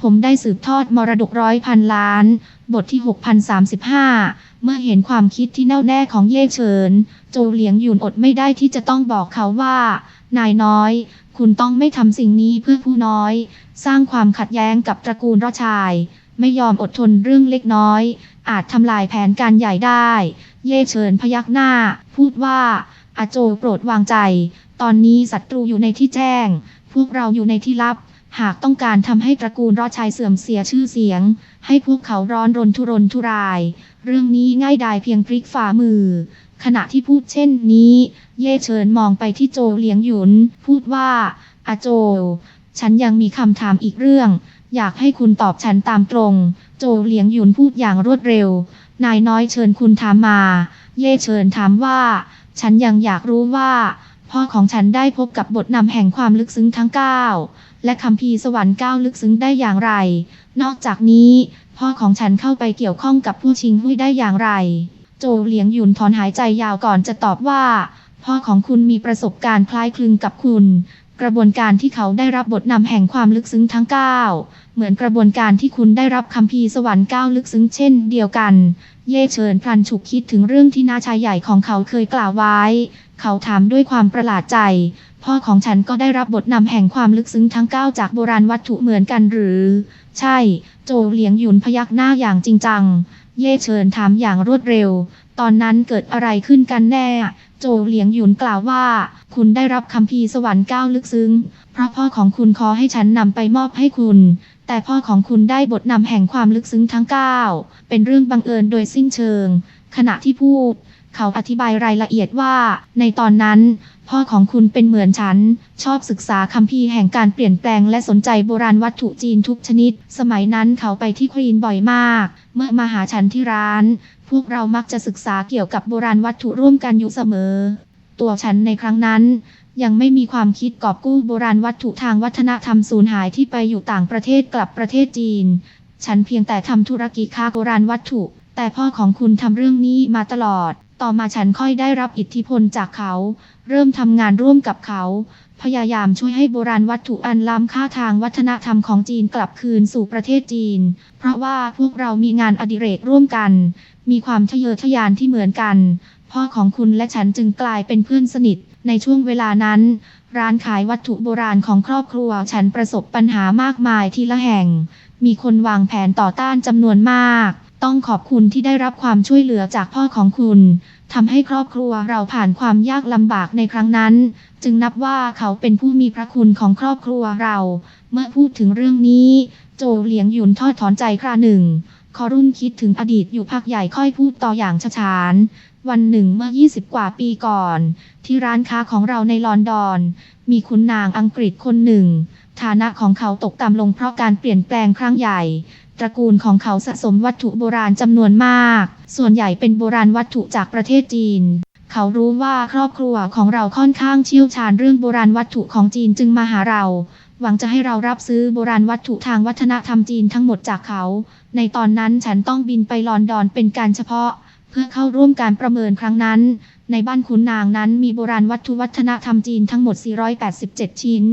ผมได้สืบทอดมรดกร้อยพันล้าน บทที่ 6035 เมื่อเห็นความคิดที่แน่วแน่ของเย่เฉิน โจเหลียงหยุนอดไม่ได้ที่จะต้องบอกเขาว่า นายน้อย คุณต้องไม่ทำสิ่งนี้เพื่อผู้น้อย สร้างความขัดแย้งกับตระกูลรอชาย ไม่ยอมอดทนเรื่องเล็กน้อย อาจทำลายแผนการใหญ่ได้ เย่เฉินพยักหน้า พูดว่า อาโจโปรดวางใจ ตอนนี้ศัตรูอยู่ในที่แจ้ง พวกเราอยู่ในที่ลับ หากต้องการทำให้ตระกูลรอดชายเสื่อมเสียชื่อเสียง ให้พวกเขาร้อนรนทุรนทุราย เรื่องนี้ง่ายดายเพียงพลิกฝ่ามือ ขณะที่พูดเช่นนี้ เย่เฉินมองไปที่โจเหลียงหยุน พูดว่าอาโจ ฉันยังมีคำถามอีกเรื่อง อยากให้คุณตอบฉันตามตรง โจเหลียงหยุนพูดอย่างรวดเร็ว นายน้อยเชิญคุณถามมา เย่เฉินถามว่า ฉันยังอยากรู้ว่าพ่อของฉันได้พบกับบทนำแห่งความลึกซึ้งทั้ง9 และคัมภีสวรรค์9ลึกซึ้งได้อย่างไร นอกจากนี้พ่อของฉันเข้าไปเกี่ยวข้องกับผู้ชิงหุ้ยได้อย่างไร โจเหลียงหยุนถอนหายใจยาวก่อนจะตอบว่า พ่อของคุณมีประสบการณ์คล้ายคลึงกับคุณ กระบวนการที่เขาได้รับบทนำแห่งความลึกซึ้งทั้ง 9 เหมือนกระบวนการที่คุณได้รับคัมภีสวรรค์9ลึกซึ้งเช่น เดียวกัน เย่เฉินพลันฉุกคิดถึงเรื่องที่นาชายใหญ่ของเขาเคยกล่าวไว้ เขาถามด้วยความประหลาดใจ พ่อของฉันก็ได้รับบทนำแห่งความลึกซึ้งทั้ง9จากโบราณวัตถุเหมือนกันหรือ ใช่ โจเหลียงหยุนพยักหน้าอย่างจริงจัง เย่เฉินถามอย่างรวดเร็ว ตอนนั้นเกิดอะไรขึ้นกันแน่ โจเหลียงหยุนกล่าวว่า คุณได้รับคัมภีสวรรค์เก้าลึกซึ้ง เพราะพ่อของคุณขอให้ฉันนำไปมอบให้คุณแต่พ่อของคุณได้บทนำแห่งความลึกซึ้งทั้ง 9 เป็นเรื่องบังเอิญโดยสิ้นเชิง ขณะที่พูด เขาอธิบายรายละเอียดว่า ในตอนนั้น พ่อของคุณเป็นเหมือนฉัน ชอบศึกษาคัมภีร์แห่งการเปลี่ยนแปลงและสนใจโบราณวัตถุจีนทุกชนิด สมัยนั้นเขาไปที่ควีนบ่อยมาก เมื่อมาหาฉันที่ร้าน พวกเรามักจะศึกษาเกี่ยวกับโบราณวัตถุร่วมกันอยู่เสมอ ตัวฉันในครั้งนั้นยังไม่มีความคิดกอบกู้โบราณวัตถุทางวัฒนธรรมสูญหายที่ไปอยู่ต่างประเทศกลับประเทศจีน ฉันเพียงแต่ทำธุรกิจค้าโบราณวัตถุ แต่พ่อของคุณทำเรื่องนี้มาตลอด ต่อมาฉันค่อยได้รับอิทธิพลจากเขา เริ่มทำงานร่วมกับเขา พยายามช่วยให้โบราณวัตถุอันล้ำค่าทางวัฒนธรรมของจีนกลับคืนสู่ประเทศจีน เพราะว่าพวกเรามีงานอดิเรกร่วมกัน มีความทะเยอทะยานที่เหมือนกัน พ่อของคุณและฉันจึงกลายเป็นเพื่อนสนิท ในช่วงเวลานั้น ร้านขายวัตถุโบราณของครอบครัวฉันประสบปัญหามากมายทีละแห่ง มีคนวางแผนต่อต้านจำนวนมาก ต้องขอบคุณที่ได้รับความช่วยเหลือจากพ่อของคุณทำให้ครอบครัวเราผ่านความยากลำบากในครั้งนั้น จึงนับว่าเขาเป็นผู้มีพระคุณของครอบครัวเรา เมื่อพูดถึงเรื่องนี้ โจเหลียงหยุนทอดถอนใจคราหนึ่งคอรุ่นคิดถึงอดีตอยู่พักใหญ่ค่อยพูดต่ออย่างฉาน วันหนึ่งเมื่อ 20 กว่าปีก่อน ที่ร้านค้าของเราในลอนดอน มีคุณนางอังกฤษคนหนึ่ง ฐานะของเขาตกต่ำลงเพราะการเปลี่ยนแปลงครั้งใหญ่ ตระกูลของเขาสะสมวัตถุโบราณจำนวนมาก ส่วนใหญ่เป็นโบราณวัตถุจากประเทศจีน เขารู้ว่าครอบครัวของเราค่อนข้างเชี่ยวชาญเรื่องโบราณวัตถุของจีนจึงมาหาเรา หวังจะให้เรารับซื้อโบราณวัตถุทางวัฒนธรรมจีนทั้งหมดจากเขา ในตอนนั้นฉันต้องบินไปลอนดอนเป็นการเฉพาะ เพื่อเข้าร่วมการประเมินครั้งนั้น ในบ้านขุนนางนั้นมีโบราณวัตถุวัฒนธรรมจีนทั้งหมด 487 ชิ้น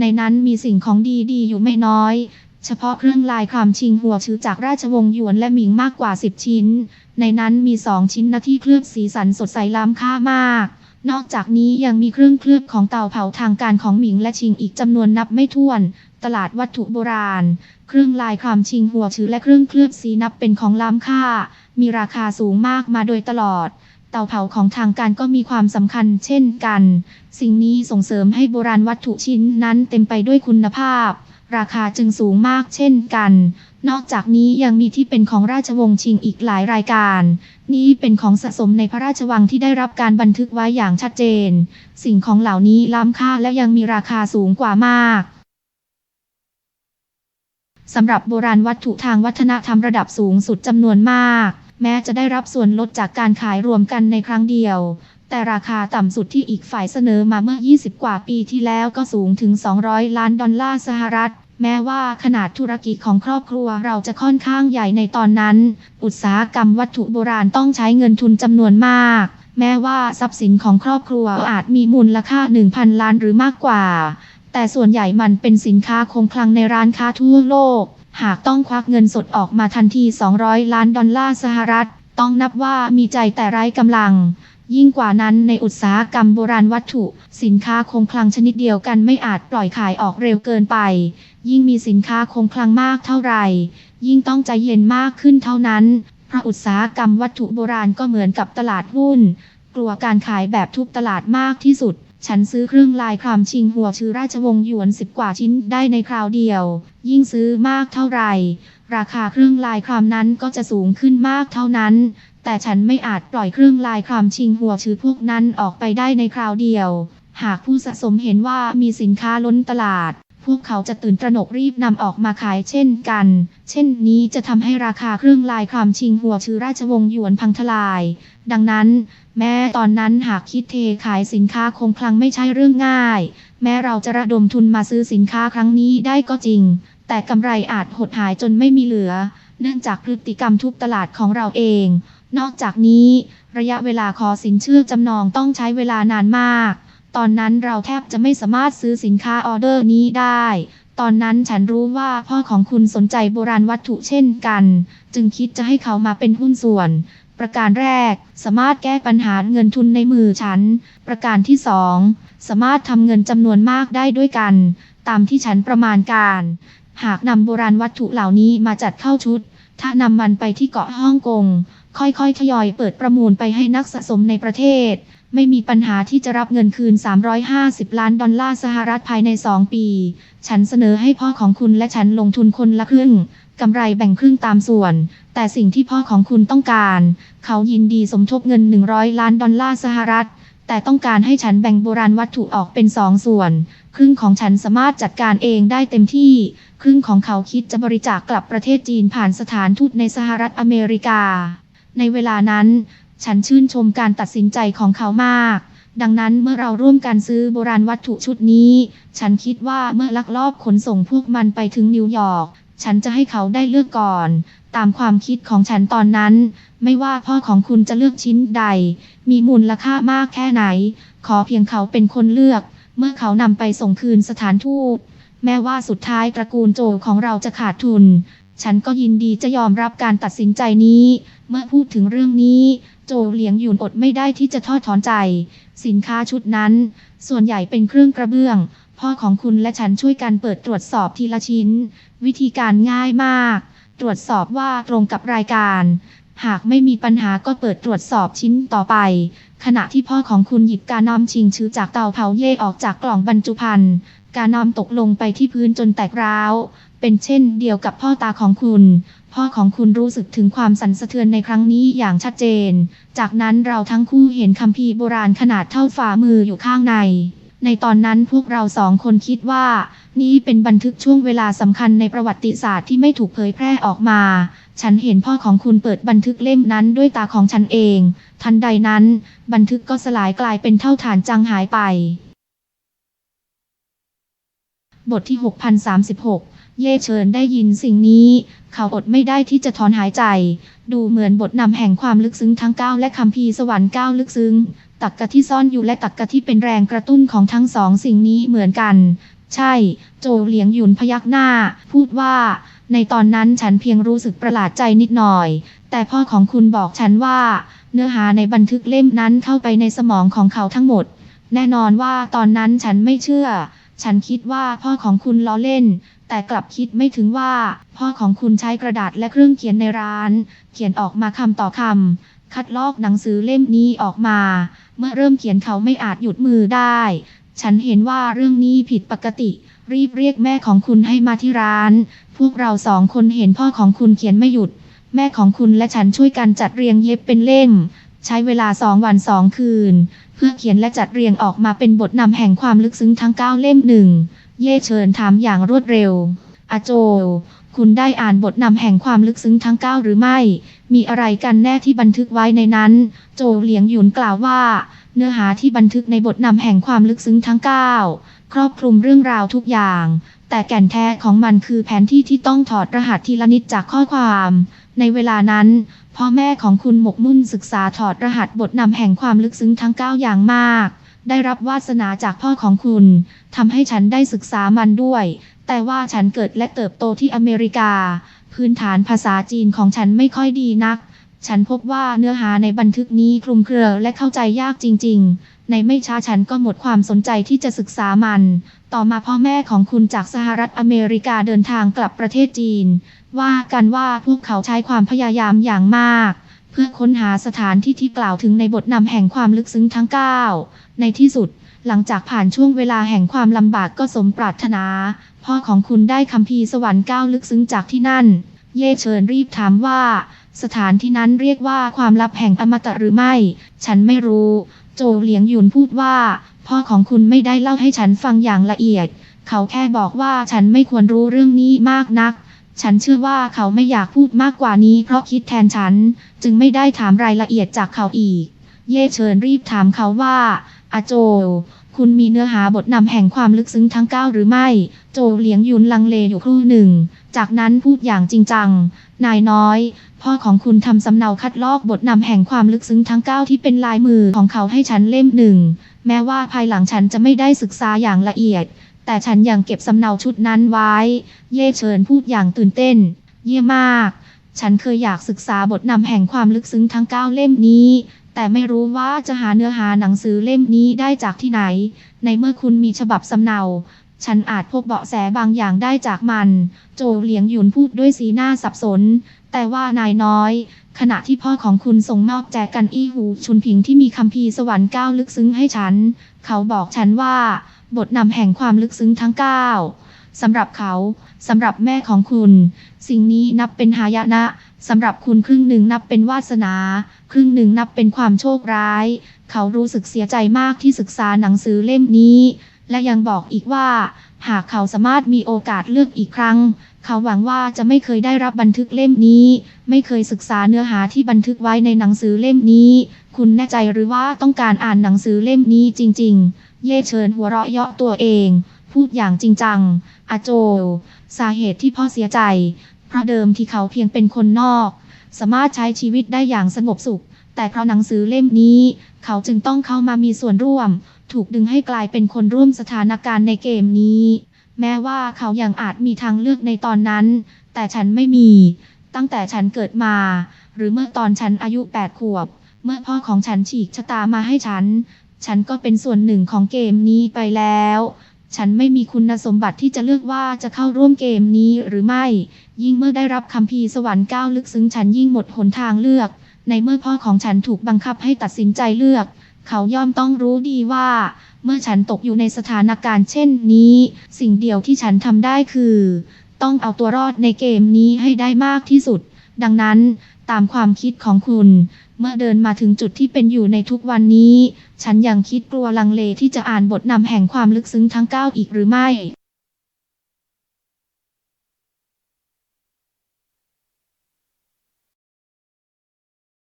ในนั้นมีสิ่งของดีๆ อยู่ไม่น้อย เฉพาะเครื่องลายคำชิงหัวชื้อจากราชวงศ์หยวนและหมิงมากกว่า 10 ชิ้น ในนั้นมี 2 ชิ้นนะที่เคลือบสีสันสดใสล้ำค่ามาก นอกจากนี้ยังมีเครื่องเคลือบของเตาเผาทางการของหมิงและชิงอีกจำนวนนับไม่ถ้วน ตลาดวัตถุโบราณ เครื่องลายคำชิงหัวชื้อและเครื่องเคลือบสีนับเป็นของล้ำค่า มีราคาสูงมากมาโดยตลอดเตาเผาของทางการก็มีความสำคัญเช่นกัน สิ่งนี้ส่งเสริมให้โบราณวัตถุชิ้นนั้นเต็มไปด้วยคุณภาพ ราคาจึงสูงมากเช่นกัน นอกจากนี้ยังมีที่เป็นของราชวงศ์ชิงอีกหลายรายการ นี้เป็นของสะสมในพระราชวังที่ได้รับการบันทึกไว้อย่างชัดเจน สิ่งของเหล่านี้ล้ำค่าและยังมีราคาสูงกว่ามากสำหรับโบราณวัตถุทางวัฒนธรรมระดับสูงสุดจำนวนมาก แม้จะได้รับส่วนลดจากการขายรวมกันในครั้งเดียว แต่ราคาต่ำสุดที่อีกฝ่ายเสนอมาเมื่อ 20 กว่าปีที่แล้วก็สูงถึง 200 ล้านดอลลาร์สหรัฐ แม้ว่าขนาดธุรกิจของครอบครัวเราจะค่อนข้างใหญ่ในตอนนั้น อุตสาหกรรมวัตถุโบราณต้องใช้เงินทุนจำนวนมาก แม้ว่าทรัพย์สินของครอบครัวอาจมีมูลค่า 1,000 ล้านหรือมากกว่า แต่ส่วนใหญ่มันเป็นสินค้าคงคลังในร้านค้าทั่วโลก หากต้องควักเงินสดออกมาทันที 200 ล้านดอลลาร์สหรัฐ ต้องนับว่ามีใจแต่ไร้กำลัง ยิ่งกว่านั้นในอุตสาหกรรมโบราณวัตถุ สินค้าคงคลังชนิดเดียวกันไม่อาจปล่อยขายออกเร็วเกินไป ยิ่งมีสินค้าคงคลังมากเท่าไหร่ ยิ่งต้องใจเย็นมากขึ้นเท่านั้น เพราะอุตสาหกรรมวัตถุโบราณก็เหมือนกับตลาดหุ้น กลัวการขายแบบทุบตลาดมากที่สุดฉันซื้อเครื่องลายครามชิงหัวชื่อราชวงศ์หยวนสิบกว่าชิ้นได้ในคราวเดียว ยิ่งซื้อมากเท่าไหร่ ราคาเครื่องลายครามนั้นก็จะสูงขึ้นมากเท่านั้น แต่ฉันไม่อาจปล่อยเครื่องลายครามชิงหัวชื่อพวกนั้นออกไปได้ในคราวเดียว หากผู้สะสมเห็นว่ามีสินค้าล้นตลาด พวกเขาจะตื่นตระหนกรีบนำออกมาขายเช่นกัน เช่นนี้จะทำให้ราคาเครื่องลายครามชิงหัวชื่อราชวงศ์หยวนพังทลาย ดังนั้น แม้ตอนนั้นหากคิดเทขายสินค้าคงคลังไม่ใช่เรื่องง่าย แม้เราจะระดมทุนมาซื้อสินค้าครั้งนี้ได้ก็จริง แต่กำไรอาจหดหายจนไม่มีเหลือ เนื่องจากพฤติกรรมทุบตลาดของเราเอง นอกจากนี้ ระยะเวลาขอสินเชื่อจำนองต้องใช้เวลานานมาก ตอนนั้นเราแทบจะไม่สามารถซื้อสินค้าออเดอร์นี้ได้ ตอนนั้นฉันรู้ว่าพ่อของคุณสนใจโบราณวัตถุเช่นกัน จึงคิดจะให้เขามาเป็นหุ้นส่วน ประการแรก สามารถแก้ปัญหาเงินทุนในมือฉัน ประการที่สองสามารถทำเงินจำนวนมากได้ด้วยกัน ตามที่ฉันประมาณการ หากนำโบราณวัตถุเหล่านี้มาจัดเข้าชุด ถ้านำมันไปที่เกาะฮ่องกง ค่อยๆทยอยเปิดประมูลไปให้นักสะสมในประเทศ ไม่มีปัญหาที่จะรับเงินคืน 350 ล้านดอลลาร์สหรัฐภายใน 2 ปี ฉันเสนอให้พ่อของคุณและฉันลงทุนคนละครึ่งกำไรแบ่งครึ่งตามส่วน แต่สิ่งที่พ่อของคุณต้องการ เขายินดีสมทบเงิน 100 ล้านดอลลาร์สหรัฐ แต่ต้องการให้ฉันแบ่งโบราณวัตถุออกเป็นสองส่วน ครึ่งของฉันสามารถจัดการเองได้เต็มที่ ครึ่งของเขาคิดจะบริจาคกลับประเทศจีนผ่านสถานทูตในสหรัฐอเมริกา ในเวลานั้น ฉันชื่นชมการตัดสินใจของเขามาก ดังนั้นเมื่อเราร่วมกันซื้อโบราณวัตถุชุดนี้ ฉันคิดว่าเมื่อลักลอบขนส่งพวกมันไปถึงนิวยอร์ก ฉันจะให้เขาได้เลือกก่อน ตามความคิดของฉันตอนนั้น ไม่ว่าพ่อของคุณจะเลือกชิ้นใด มีมูลค่ามากแค่ไหน ขอเพียงเขาเป็นคนเลือก เมื่อเขานำไปส่งคืนสถานทูต แม้ว่าสุดท้ายตระกูลโจของเราจะขาดทุน ฉันก็ยินดีจะยอมรับการตัดสินใจนี้ เมื่อพูดถึงเรื่องนี้ โจเหลียงหยุนอดไม่ได้ที่จะทอดถอนใจ สินค้าชุดนั้น ส่วนใหญ่เป็นเครื่องกระเบื้อง พ่อของคุณและฉันช่วยกันเปิดตรวจสอบทีละชิ้น วิธีการง่ายมาก ตรวจสอบว่าตรงกับรายการ หากไม่มีปัญหาก็เปิดตรวจสอบชิ้นต่อไป ขณะที่พ่อของคุณหยิบกาน้ำชิงชื้อจากเตาเผาเย่ออกจากกล่องบรรจุภัณฑ์กาน้ำตกลงไปที่พื้นจนแตกร้าว เป็นเช่นเดียวกับพ่อตาของคุณ พ่อของคุณรู้สึกถึงความสั่นสะเทือนในครั้งนี้อย่างชัดเจน จากนั้นเราทั้งคู่เห็นคัมภีร์โบราณขนาดเท่าฝ่ามืออยู่ข้างใน ในตอนนั้นพวกเราสองคนคิดว่า นี่เป็นบันทึกช่วงเวลาสำคัญในประวัติศาสตร์ที่ไม่ถูกเผยแพร่ออกมา ฉันเห็นพ่อของคุณเปิดบันทึกเล่มนั้นด้วยตาของฉันเอง ทันใดนั้น บันทึกก็สลายกลายเป็นเท่าฐานจางหายไป บทที่ 6036 เย่เฉินได้ยินสิ่งนี้ เขาอดไม่ได้ที่จะถอนหายใจ ดูเหมือนบทนำแห่งความลึกซึ้งทั้งเก้าและคำพีสวรรค์เก้าลึกซึ้ง ตักกะที่ซ่อนอยู่และตักกะที่เป็นแรงกระตุ้นของทั้งสองสิ่งนี้เหมือนกัน ใช่ โจเหลียงหยุนพยักหน้า พูดว่า ในตอนนั้นฉันเพียงรู้สึกประหลาดใจนิดหน่อย แต่พ่อของคุณบอกฉันว่า เนื้อหาในบันทึกเล่มนั้นเข้าไปในสมองของเขาทั้งหมด แน่นอนว่าตอนนั้นฉันไม่เชื่อ ฉันคิดว่าพ่อของคุณล้อเล่น แต่กลับคิดไม่ถึงว่า พ่อของคุณใช้กระดาษและเครื่องเขียนในร้าน เขียนออกมาคำต่อคำ คัดลอกหนังสือเล่มนี้ออกมา เมื่อเริ่มเขียนเขาไม่อาจหยุดมือได้ ฉันเห็นว่าเรื่องนี้ผิดปกติ รีบเรียกแม่ของคุณให้มาที่ร้าน พวกเราสองคนเห็นพ่อของคุณเขียนไม่หยุด แม่ของคุณและฉันช่วยกันจัดเรียงเย็บเป็นเล่ม ใช้เวลาสองวันสองคืน เพื่อเขียนและจัดเรียงออกมาเป็นบทนำแห่งความลึกซึ้งทั้งเก้าเล่มหนึ่ง เย่เชิญถามอย่างรวดเร็ว อาโจ คุณได้อ่านบทนำแห่งความลึกซึ้งทั้งเก้าหรือไม่ มีอะไรกันแน่ที่บันทึกไว้ในนั้น โจเหลียงหยุนกล่าวว่า เนื้อหาที่บันทึกในบทนำแห่งความลึกซึ้งทั้งเก้าครอบคลุมเรื่องราวทุกอย่าง แต่แก่นแท้ของมันคือแผนที่ที่ต้องถอดรหัสทีละนิดจากข้อความ ในเวลานั้นพ่อแม่ของคุณหมกมุ่นศึกษาถอดรหัสบทนำแห่งความลึกซึ้งทั้งเก้าอย่างมาก ได้รับวาสนาจากพ่อของคุณทำให้ฉันได้ศึกษามันด้วย แต่ว่าฉันเกิดและเติบโตที่อเมริกา พื้นฐานภาษาจีนของฉันไม่ค่อยดีนัก ฉันพบว่าเนื้อหาในบันทึกนี้คลุมเครือและเข้าใจยากจริง ๆ ในไม่ช้าฉันก็หมดความสนใจที่จะศึกษามัน ต่อมาพ่อแม่ของคุณจากสหรัฐอเมริกาเดินทางกลับประเทศจีน ว่ากันว่าพวกเขาใช้ความพยายามอย่างมาก เพื่อค้นหาสถานที่ที่กล่าวถึงในบทนำแห่งความลึกซึ้งทั้ง 9 ในที่สุด หลังจากผ่านช่วงเวลาแห่งความลำบากก็สมปรารถนา พ่อของคุณได้คำพีสวรรค์ก้าวลึกซึ้งจากที่นั่น เย่เชิญรีบถามว่า สถานที่นั้นเรียกว่าความลับแห่งอมตะหรือไม่ ฉันไม่รู้ โจเหลียงหยุนพูดว่า พ่อของคุณไม่ได้เล่าให้ฉันฟังอย่างละเอียด เขาแค่บอกว่าฉันไม่ควรรู้เรื่องนี้มากนัก ฉันเชื่อว่าเขาไม่อยากพูดมากกว่านี้เพราะคิดแทนฉัน จึงไม่ได้ถามรายละเอียดจากเขาอีก เย่เชิญรีบถามเขาว่าอาโจ คุณมีเนื้อหาบทนำแห่งความลึกซึ้งทั้ง9หรือไม่ โจเหลียงยุนลังเลอยู่ครู่หนึ่ง จากนั้นพูดอย่างจริงจัง นายน้อย พ่อของคุณทำสำเนาคัดลอกบทนำแห่งความลึกซึ้งทั้ง9ที่เป็นลายมือของเขาให้ฉันเล่มหนึ่ง แม้ว่าภายหลังฉันจะไม่ได้ศึกษาอย่างละเอียด แต่ฉันยังเก็บสำเนาชุดนั้นไว้ เย่เชิญพูดอย่างตื่นเต้น เยี่ยมาก ฉันเคยอยากศึกษาบทนำแห่งความลึกซึ้งทั้ง9เล่มนี้ แต่ไม่รู้ว่าจะหาเนื้อหาหนังสือเล่มนี้ได้จากที่ไหน ในเมื่อคุณมีฉบับสำเนา ฉันอาจพบเบาะแสบางอย่างได้จากมัน โจเหลียงหยุนพูดด้วยสีหน้าสับสน แต่ว่านายน้อยขณะที่พ่อของคุณส่งมอบแจกันอี้หูชุนผิงที่มีคัมภีร์สวรรค์ก้าวลึกซึ้งให้ฉัน เขาบอกฉันว่า บทนำแห่งความลึกซึ้งทั้ง 9 สำหรับเขาสำหรับแม่ของคุณ สิ่งนี้นับเป็นหายนะสำหรับคุณครึ่งหนึ่งนับเป็นวาสนา ครึ่งหนึ่งนับเป็นความโชคร้าย เขารู้สึกเสียใจมากที่ศึกษาหนังสือเล่มนี้ และยังบอกอีกว่า หากเขาสามารถมีโอกาสเลือกอีกครั้ง เขาหวังว่าจะไม่เคยได้รับบันทึกเล่มนี้ ไม่เคยศึกษาเนื้อหาที่บันทึกไว้ในหนังสือเล่มนี้ คุณแน่ใจหรือว่าต้องการอ่านหนังสือเล่มนี้จริง ๆ เย่เชิญหัวเราะเยาะตัวเอง พูดอย่างจริงจัง อาโจ สาเหตุที่พ่อเสียใจ เพราะเดิมที่เขาเพียงเป็นคนนอก สามารถใช้ชีวิตได้อย่างสงบสุข แต่เพราะหนังสือเล่มนี้ เขาจึงต้องเข้ามามีส่วนร่วม ถูกดึงให้กลายเป็นคนร่วมสถานการณ์ในเกมนี้ แม้ว่าเขายังอาจมีทางเลือกในตอนนั้น แต่ฉันไม่มี ตั้งแต่ฉันเกิดมา หรือเมื่อตอนฉันอายุ8ขวบ เมื่อพ่อของฉันฉีกชะตามาให้ฉัน ฉันก็เป็นส่วนหนึ่งของเกมนี้ไปแล้ว ฉันไม่มีคุณสมบัติที่จะเลือกว่าจะเข้าร่วมเกมนี้หรือไม่ ยิ่งเมื่อได้รับคัมภีสวรรค์ก้าวลึกซึ้งฉันยิ่งหมดหนทางเลือก ในเมื่อพ่อของฉันถูกบังคับให้ตัดสินใจเลือก เขาย่อมต้องรู้ดีว่า เมื่อฉันตกอยู่ในสถานการณ์เช่นนี้ สิ่งเดียวที่ฉันทำได้คือ ต้องเอาตัวรอดในเกมนี้ให้ได้มากที่สุด ดังนั้น ตามความคิดของคุณ เมื่อเดินมาถึงจุดที่เป็นอยู่ในทุกวันนี้ ฉันยังคิดกลัวลังเลที่จะอ่านบทนำแห่งความลึกซึ้งทั้ง9อีกหรือไม่